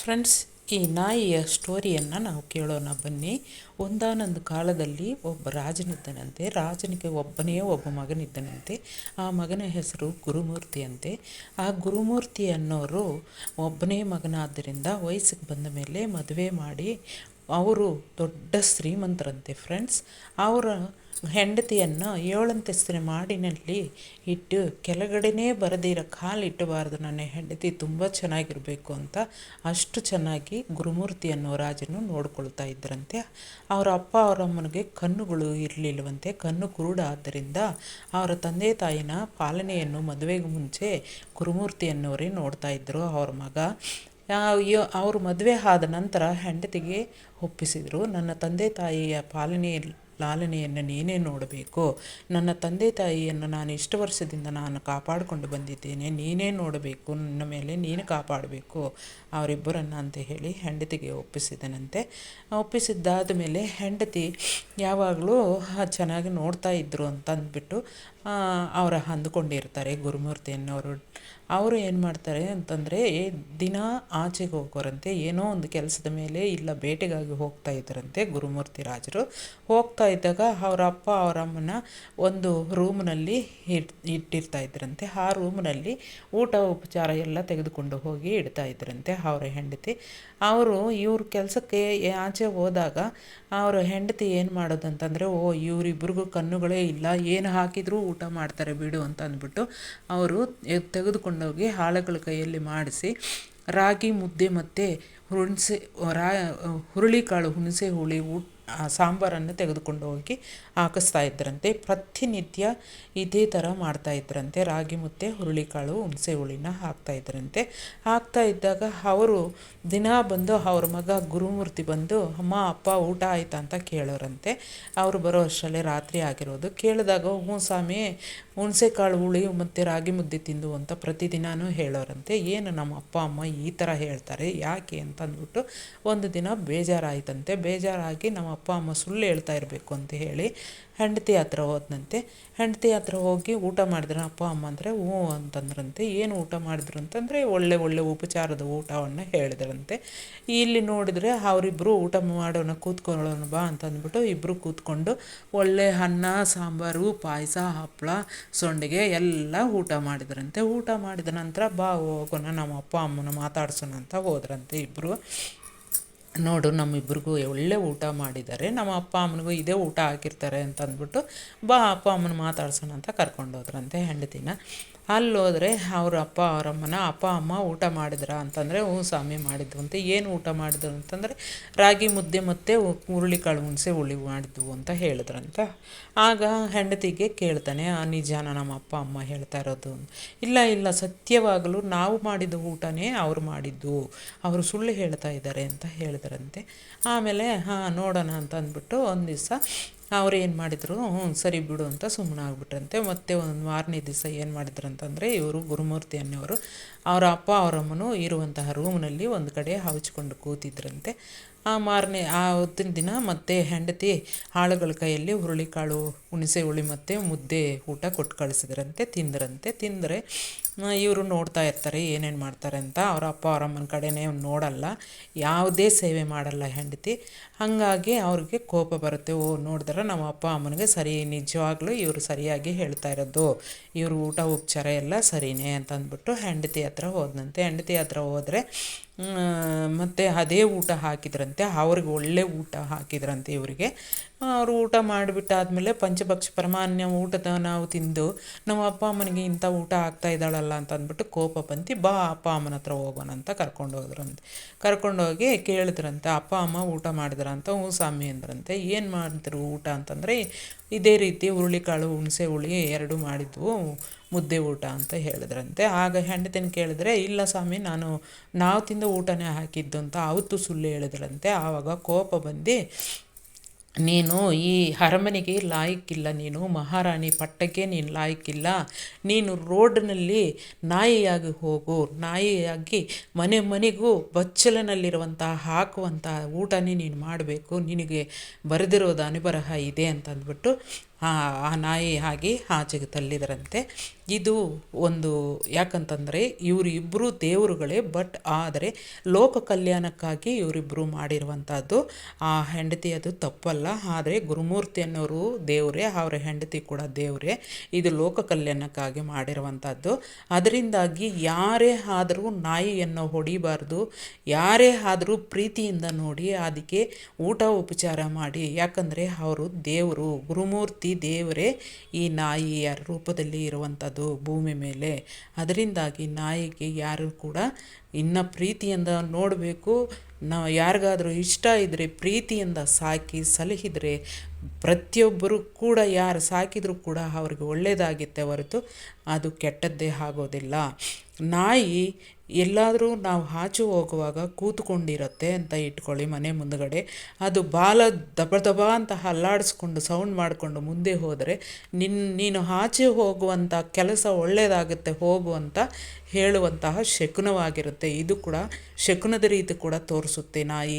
Friends, ಈ ನಾಯಿಯ ಸ್ಟೋರಿಯನ್ನು ನಾವು ಕೇಳೋಣ ಬನ್ನಿ. ಒಂದಾನೊಂದು ಕಾಲದಲ್ಲಿ ಒಬ್ಬ ರಾಜನಿದ್ದನಂತೆ, ರಾಜನಿಗೆ ಒಬ್ಬನೇ ಒಬ್ಬ ಮಗನಿದ್ದನಂತೆ. ಆ ಮಗನ ಹೆಸರು ಗುರುಮೂರ್ತಿ ಅಂತೆ. ಆ ಗುರುಮೂರ್ತಿ ಅನ್ನೋರು ಒಬ್ಬನೇ ಮಗನಾದ್ದರಿಂದ ವಯಸ್ಸಿಗೆ ಬಂದ ಮೇಲೆ ಮದುವೆ ಮಾಡಿ, ಅವರು ದೊಡ್ಡ ಶ್ರೀಮಂತರಂತೆ ಫ್ರೆಂಡ್ಸ್. ಅವರ ಹೆಂಡತಿಯನ್ನು ಏಳಂತಸ್ತಿನ ಮಾಡಿನಲ್ಲಿ ಇಟ್ಟು ಕೆಳಗಡೆನೇ ಬರದಿರೋ ಕಾಲು ಇಟ್ಟಬಾರ್ದು. ನನ್ನ ಹೆಂಡತಿ ತುಂಬ ಚೆನ್ನಾಗಿರಬೇಕು ಅಂತ ಅಷ್ಟು ಚೆನ್ನಾಗಿ ಗುರುಮೂರ್ತಿ ಅನ್ನೋ ರಾಜನು ನೋಡ್ಕೊಳ್ತಾ ಇದ್ದರಂತೆ. ಅವರ ಅಪ್ಪ ಅವರ ಅಮ್ಮನಿಗೆ ಕಣ್ಣುಗಳು ಇರಲಿಲ್ಲವಂತೆ. ಕಣ್ಣು ಕುರುಡ ಆದ್ದರಿಂದ ಅವರ ತಂದೆ ತಾಯಿನ ಪಾಲನೆಯನ್ನು ಮದುವೆಗೆ ಮುಂಚೆ ಗುರುಮೂರ್ತಿ ಅನ್ನೋರೇ ನೋಡ್ತಾ ಇದ್ದರು ಅವ್ರ ಮಗ ಅವರು ಮದುವೆ ಆದ ನಂತರ ಹೆಂಡತಿಗೆ ಒಪ್ಪಿಸಿದರು. ನನ್ನ ತಂದೆ ತಾಯಿಯ ಪಾಲನೆ ಲಾಲನೆಯನ್ನು ನೀನೇ ನೋಡಬೇಕು. ನನ್ನ ತಂದೆ ತಾಯಿಯನ್ನು ನಾನು ಇಷ್ಟು ವರ್ಷದಿಂದ ನಾನು ಕಾಪಾಡಿಕೊಂಡು ಬಂದಿದ್ದೇನೆ. ನೀನೇ ನೋಡಬೇಕು. ನನ್ನ ಮೇಲೆ ನೀನು ಕಾಪಾಡಬೇಕು. ಅವರಿಬ್ಬರನ್ನು ಅಂತ ಹೇಳಿ ಹೆಂಡತಿಗೆ ಒಪ್ಪಿಸಿದನಂತೆ. ಒಪ್ಪಿಸಿದ್ದಾದ ಮೇಲೆ ಹೆಂಡತಿ ಯಾವಾಗಲೂ ಚೆನ್ನಾಗಿ ನೋಡ್ತಾ ಇದ್ದರು ಅಂತ ಅಂದ್ಬಿಟ್ಟು ಅವರ ಅಂದುಕೊಂಡಿರ್ತಾರೆ ಗುರುಮೂರ್ತಿ ಅನ್ನೋರು ಅವರು ಏನು ಮಾಡ್ತಾರೆ ಅಂತಂದರೆ ದಿನ ಆಚೆಗೆ ಹೋಗೋರಂತೆ, ಏನೋ ಒಂದು ಕೆಲಸದ ಮೇಲೆ ಇಲ್ಲ ಬೇಟೆಗಾಗಿ ಹೋಗ್ತಾ ಇದ್ದರಂತೆ ಗುರುಮೂರ್ತಿ ರಾಜರು. ಹೋಗ್ತಾ ಇದ್ದಾಗ ಅವರ ಅಪ್ಪ ಅವರ ಅಮ್ಮನ ಒಂದು ರೂಮ್ನಲ್ಲಿ ಇಟ್ ಇಟ್ಟಿರ್ತಾ ಇದ್ರಂತೆ ಆ ರೂಮ್ನಲ್ಲಿ ಊಟ, ಉಪಚಾರ ಎಲ್ಲ ತೆಗೆದುಕೊಂಡು ಹೋಗಿ ಇಡ್ತಾ ಇದ್ರಂತೆ ಅವರ ಹೆಂಡತಿ. ಅವರು ಇವ್ರ ಕೆಲಸಕ್ಕೆ ಆಚೆ ಹೋದಾಗ ಅವರ ಹೆಂಡತಿ ಏನು ಮಾಡೋದಂತಂದರೆ, ಓ, ಇವರಿಬ್ರಿಗೂ ಕಣ್ಣುಗಳೇ ಇಲ್ಲ, ಏನು ಹಾಕಿದರೂ ಊಟ ಮಾಡ್ತಾರೆ ಬಿಡು ಅಂತ ಅಂದ್ಬಿಟ್ಟು ಅವರು ತೆಗೆದುಕೊಂಡೋಗಿ ಆಳುಗಳ ಕೈಯಲ್ಲಿ ಮಾಡಿಸಿ ರಾಗಿ ಮುದ್ದೆ ಮತ್ತು ಹುಣಸೆ ರಾ ಹುರುಳಿಕಾಳು ಹುಣಸೆ ಹುಳಿ ಸಾಂಬಾರನ್ನು ತೆಗೆದುಕೊಂಡು ಹೋಗಿ ಹಾಕಿಸ್ತಾ ಇದ್ದರಂತೆ ಪ್ರತಿನಿತ್ಯ ಇದೇ ಥರ ಮಾಡ್ತಾ ಇದ್ದರಂತೆ ರಾಗಿ ಮುದ್ದೆ, ಹುರುಳಿಕಾಳು, ಹುಣಸೆ ಹುಳಿನ ಹಾಕ್ತಾ ಇದ್ದರಂತೆ ಹಾಕ್ತಾ ಇದ್ದಾಗ ಅವರು ದಿನ ಬಂದು ಅವ್ರ ಮಗ ಗುರುಮೂರ್ತಿ ಬಂದು, ಅಮ್ಮ, ಅಪ್ಪ, ಊಟ ಆಯ್ತಾ? ಅಂತ ಕೇಳೋರಂತೆ. ಅವರು ಬರೋ ಅಷ್ಟರಲ್ಲೇ ರಾತ್ರಿ ಆಗಿರೋದು. ಕೇಳಿದಾಗ, ಹ್ಞೂ ಸ್ವಾಮಿ, ಹುಣಸೆಕಾಳು, ಹುಳಿ ಮತ್ತು ರಾಗಿ ಮುದ್ದೆ ತಿಂದು ಅಂತ ಪ್ರತಿದಿನವೂ ಹೇಳೋರಂತೆ. ಏನು ನಮ್ಮ ಅಪ್ಪ, ಅಮ್ಮ ಈ ಥರ ಹೇಳ್ತಾರೆ, ಯಾಕೆ? ಅಂತಂದ್ಬಿಟ್ಟು ಒಂದು ದಿನ ಬೇಜಾರಾಯ್ತಂತೆ. ಬೇಜಾರಾಗಿ ನಮ್ಮ ಅಪ್ಪ, ಅಮ್ಮ ಸುಳ್ಳು ಹೇಳ್ತಾ ಇರಬೇಕು ಅಂತ ಹೇಳಿ ಹೆಂಡತಿ ಹತ್ರ ಹೋದನಂತೆ. ಹೆಂಡತಿ ಹತ್ರ ಹೋಗಿ ಊಟ ಮಾಡಿದ್ರು, ಅಪ್ಪ, ಅಮ್ಮ ಅಂದರೆ, ಹ್ಞೂ ಅಂತಂದ್ರಂತೆ. ಏನು ಊಟ ಮಾಡಿದ್ರು ಅಂತಂದರೆ, ಒಳ್ಳೆ ಒಳ್ಳೆ ಉಪಚಾರದ ಊಟವನ್ನು ಹೇಳಿದ್ರಂತೆ. ಇಲ್ಲಿ ನೋಡಿದ್ರೆ ಅವರಿಬ್ಬರು ಊಟ ಮಾಡೋಣ, ಕೂತ್ಕೊಳ್ಳೋಣ ಬಾ ಅಂತಂದ್ಬಿಟ್ಟು ಇಬ್ಬರು ಕೂತ್ಕೊಂಡು ಒಳ್ಳೆ ಅನ್ನ, ಸಾಂಬಾರು, ಪಾಯಸ ಹಪ್ಪಳ ಸೊಂಡಿಗೆ ಎಲ್ಲ ಊಟ ಮಾಡಿದ್ರಂತೆ. ಊಟ ಮಾಡಿದ ನಂತರ ಬಾ ಹೋಗೋಣ, ನಮ್ಮ ಅಪ್ಪ, ಅಮ್ಮನ ಮಾತಾಡ್ಸೋಣ ಅಂತ ಹೋದ್ರಂತೆ ಇಬ್ಬರು ನೋಡು, ನಮ್ಮಿಬ್ರಿಗೂ ಒಳ್ಳೆ ಊಟ ಮಾಡಿದ್ದಾರೆ. ನಮ್ಮ ಅಪ್ಪ ಅಮ್ಮನಿಗೂ ಇದೇ ಊಟ ಹಾಕಿರ್ತಾರೆ ಅಂತ ಅಂದ್ಬಿಟ್ಟು ಬಾ, ಅಪ್ಪ ಅಮ್ಮನ ಮಾತಾಡ್ಸೋಣ ಅಂತ ಕರ್ಕೊಂಡೋದ್ರಂತೆ ಹೆಂಡತಿನ. ಅಲ್ಲೋದ್ರೆ ಅವ್ರ ಅಪ್ಪ ಅವರಮ್ಮನ ಅಪ್ಪ, ಅಮ್ಮ, ಊಟ ಮಾಡಿದ್ರ? ಅಂತಂದರೆ, ಹ್ಞೂ ಸ್ವಾಮಿ ಮಾಡಿದ್ವು. ಅಂತ, ಏನು ಊಟ ಮಾಡಿದ್ರು ಅಂತಂದರೆ, ರಾಗಿ ಮುದ್ದೆ ಮತ್ತು ಹುರುಳಿಕಾಳು ಹುಣಸೆ ಹುಳಿ ಮಾಡಿದ್ವು ಅಂತ ಹೇಳಿದ್ರಂತ. ಆಗ ಹೆಂಡತಿಗೆ ಕೇಳ್ತಾನೆ, ಆ ನಿಜಾನ ನಮ್ಮ ಅಪ್ಪ, ಅಮ್ಮ ಹೇಳ್ತಾ ಇರೋದು. ಇಲ್ಲ ಇಲ್ಲ, ಸತ್ಯವಾಗಲೂ ನಾವು ಮಾಡಿದ ಊಟನೇ ಅವ್ರು ಮಾಡಿದ್ದು, ಅವರು ಸುಳ್ಳು ಹೇಳ್ತಾ ಇದ್ದಾರೆ ಅಂತ ಹೇಳಿದ್ರಂತೆ. ಆಮೇಲೆ, ಹಾಂ, ನೋಡೋಣ ಅಂತ ಅಂದ್ಬಿಟ್ಟು ಒಂದು ದಿವಸ ಅವ್ರು ಏನು ಮಾಡಿದ್ರು, ಹ್ಞೂ ಸರಿ ಬಿಡು ಅಂತ ಸುಮ್ಮನೆ ಆಗ್ಬಿಟ್ರಂತೆ. ಮತ್ತೆ ಒಂದು ಮಾರನೇ ದಿವಸ ಏನು ಮಾಡಿದ್ರು ಅಂತಂದರೆ ಇವರು ಗುರುಮೂರ್ತಿ ಅನ್ನೋರು, ಅವರ ಅಪ್ಪ ಅವರಮ್ಮನು ಇರುವಂತಹ ರೂಮ್ನಲ್ಲಿ ಒಂದು ಕಡೆ ಹವಚ್ಕೊಂಡು ಕೂತಿದ್ರಂತೆ. ಆ ಮಾರನೇ, ಆ ಹೊತ್ತಿನ ದಿನ ಮತ್ತೆ ಹೆಂಡತಿ ಆಳುಗಳ ಕೈಯಲ್ಲಿ ಹುರುಳಿಕಾಳು, ಹುಣಸೆ ಹುಳಿ ಮತ್ತು ಮುದ್ದೆ ಊಟ ಕೊಟ್ಟು ಕಳಿಸಿದ್ರಂತೆ, ತಿಂದ್ರಂತೆ. ತಿಂದರೆ ಇವರು ನೋಡ್ತಾ ಇರ್ತಾರೆ, ಏನೇನು ಮಾಡ್ತಾರೆ ಅಂತ. ಅವರ ಅಪ್ಪ ಅವರಮ್ಮನ ಕಡೆನೇ ನೋಡಲ್ಲ, ಯಾವುದೇ ಸೇವೆ ಮಾಡಲ್ಲ ಹೆಂಡತಿ. ಹಾಗಾಗಿ ಅವ್ರಿಗೆ ಕೋಪ ಬರುತ್ತೆ, ಓ, ನೋಡಿದ್ರೆ ನಮ್ಮ ಅಪ್ಪ ಅಮ್ಮನಿಗೆ ಸರಿ, ನಿಜವಾಗ್ಲೂ ಇವರು ಸರಿಯಾಗಿ ಹೇಳ್ತಾ ಇರೋದು. ಇವರು ಊಟ ಉಪಚಾರ ಎಲ್ಲ ಸರಿನೇ ಅಂತಂದ್ಬಿಟ್ಟು ಹೆಂಡತಿ ಹತ್ರ ಹೋದಂತೆ ಹೆಂಡತಿ ಹತ್ರ ಹೋದರೆ ಮತ್ತು ಅದೇ ಊಟ ಹಾಕಿದ್ರಂತೆ, ಅವ್ರಿಗೆ ಒಳ್ಳೆ ಊಟ ಹಾಕಿದ್ರಂತೆ ಇವರಿಗೆ. ಅವರು ಊಟ ಮಾಡಿಬಿಟ್ಟಾದ್ಮೇಲೆ ಪಂಚಭಕ್ಷ ಪರಮಾನ್ಯ ಊಟದ ನಾವು ತಿಂದು, ನಮ್ಮ ಅಪ್ಪ ಅಮ್ಮನಿಗೆ ಇಂಥ ಊಟ ಆಗ್ತಾ ಇದ್ದಾಳಲ್ಲ ಅಂತ ಅಂದ್ಬಿಟ್ಟು ಕೋಪ ಬಂತಿ ಬಾ ಅಪ್ಪ ಅಮ್ಮನ ಹತ್ರ ಹೋಗೋಣ ಅಂತ ಕರ್ಕೊಂಡು ಹೋದ್ರಂತೆ. ಕರ್ಕೊಂಡೋಗಿ ಕೇಳಿದ್ರಂತೆ, ಅಪ್ಪ ಅಮ್ಮ ಊಟ ಮಾಡಿದ್ರಂತ, ಹ್ಞೂ ಸ್ವಾಮಿ ಅಂದ್ರಂತೆ. ಏನು ಮಾಡಿದ್ರು ಊಟ ಅಂತಂದರೆ, ಇದೇ ರೀತಿ ಹುರುಳಿಕಾಳು, ಹುಣಸೆ ಹುಳಿ ಎರಡು ಮಾಡಿದ್ವು. ಮುದ್ದೆ ಊಟ ಅಂತ ಹೇಳಿದ್ರಂತೆ. ಆಗ ಹೆಂಡತಿನ ಕೇಳಿದ್ರೆ, ಇಲ್ಲ ಸ್ವಾಮಿ, ನಾನು ನಾವು ತಿಂದ ಊಟನೇ ಹಾಕಿದ್ದು ಅಂತ ಅವತ್ತು ಸುಳ್ಳು ಹೇಳಿದ್ರಂತೆ. ಆವಾಗ ಕೋಪ ಬಂದು, ನೀನು ಈ ಅರಮನೆಗೆ ಲಾಯಕ್ಕಿಲ್ಲ, ನೀನು ಮಹಾರಾಣಿ ಪಟ್ಟಕ್ಕೆ ನೀನು ಲಾಯಕ್ಕಿಲ್ಲ. ನೀನು ರೋಡ್ನಲ್ಲಿ ನಾಯಿಯಾಗಿ ಹೋಗು, ನಾಯಿಯಾಗಿ ಮನೆ ಮನೆಗೂ ಬಚ್ಚಲಿನಲ್ಲಿರುವಂಥ ಹಾಕುವಂಥ ಊಟನೇ ನೀನು ಮಾಡಬೇಕು. ನಿನಗೆ ಬರೆದಿರೋದು ಅನುಬರಹ ಇದೆ ಅಂತ ಅಂದ್ಬಿಟ್ಟು ಆ ನಾಯಿ ಹಾಗೆ ಆಚೆಗೆ ತಳ್ಳಿದರಂತೆ ಇದು ಒಂದು ಯಾಕಂತಂದರೆ ಇವರಿಬ್ಬರು ದೇವರುಗಳೇ, ಬಟ್ ಆದರೆ ಲೋಕ ಕಲ್ಯಾಣಕ್ಕಾಗಿ ಇವರಿಬ್ಬರು ಮಾಡಿರುವಂಥದ್ದು. ಆ ಹೆಂಡತಿ ಅದು ತಪ್ಪಲ್ಲ, ಆದರೆ ಗುರುಮೂರ್ತಿ ಅನ್ನೋರು ದೇವರೇ, ಅವರ ಹೆಂಡತಿ ಕೂಡ ದೇವರೇ. ಇದು ಲೋಕ ಕಲ್ಯಾಣಕ್ಕಾಗಿ ಮಾಡಿರುವಂಥದ್ದು. ಅದರಿಂದಾಗಿ ಯಾರೇ ಆದರೂ ನಾಯಿಯನ್ನು ಹೊಡಿಬಾರ್ದು, ಯಾರೇ ಆದರೂ ಪ್ರೀತಿಯಿಂದ ನೋಡಿ ಅದಕ್ಕೆ ಊಟ ಉಪಚಾರ ಮಾಡಿ. ಯಾಕಂದರೆ ಅವರು ದೇವರು, ಗುರುಮೂರ್ತಿ ದೇವರೇ ಈ ನಾಯಿಯ ರೂಪದಲ್ಲಿ ಇರುವಂಥದ್ದು ಭೂಮಿ ಮೇಲೆ. ಅದರಿಂದಾಗಿ ನಾಯಿಗೆ ಯಾರು ಕೂಡ ಇನ್ನು ಪ್ರೀತಿಯಿಂದ ನೋಡಬೇಕು. ನಾವು ಯಾರಿಗಾದರೂ ಇಷ್ಟ ಇದ್ದರೆ ಪ್ರೀತಿಯಿಂದ ಸಾಕಿ ಸಲಹಿದರೆ, ಪ್ರತಿಯೊಬ್ಬರು ಕೂಡ ಯಾರು ಸಾಕಿದರೂ ಕೂಡ ಅವ್ರಿಗೆ ಒಳ್ಳೆಯದಾಗುತ್ತೆ ಹೊರತು ಅದು ಕೆಟ್ಟದ್ದೇ ಆಗೋದಿಲ್ಲ. ನಾಯಿ ಎಲ್ಲಾದರೂ ನಾವು ಆಚೆ ಹೋಗುವಾಗ ಕೂತ್ಕೊಂಡಿರುತ್ತೆ ಅಂತ ಇಟ್ಕೊಳ್ಳಿ ಮನೆ ಮುಂದುಗಡೆ. ಅದು ಬಾಲ ದಬ ದಬ ಅಂತ ಅಲ್ಲಾಡಿಸ್ಕೊಂಡು ಸೌಂಡ್ ಮಾಡಿಕೊಂಡು ಮುಂದೆ ಹೋದರೆ ನಿನ್ನ ನೀನು ಆಚೆ ಹೋಗುವಂಥ ಕೆಲಸ ಒಳ್ಳೆಯದಾಗುತ್ತೆ ಹೋಗು ಅಂತ ಹೇಳುವಂತಹ ಶಕುನವಾಗಿರುತ್ತೆ. ಇದು ಕೂಡ ಶಕುನದ ರೀತಿ ಕೂಡ ತೋರಿಸುತ್ತೆ ನಾಯಿ.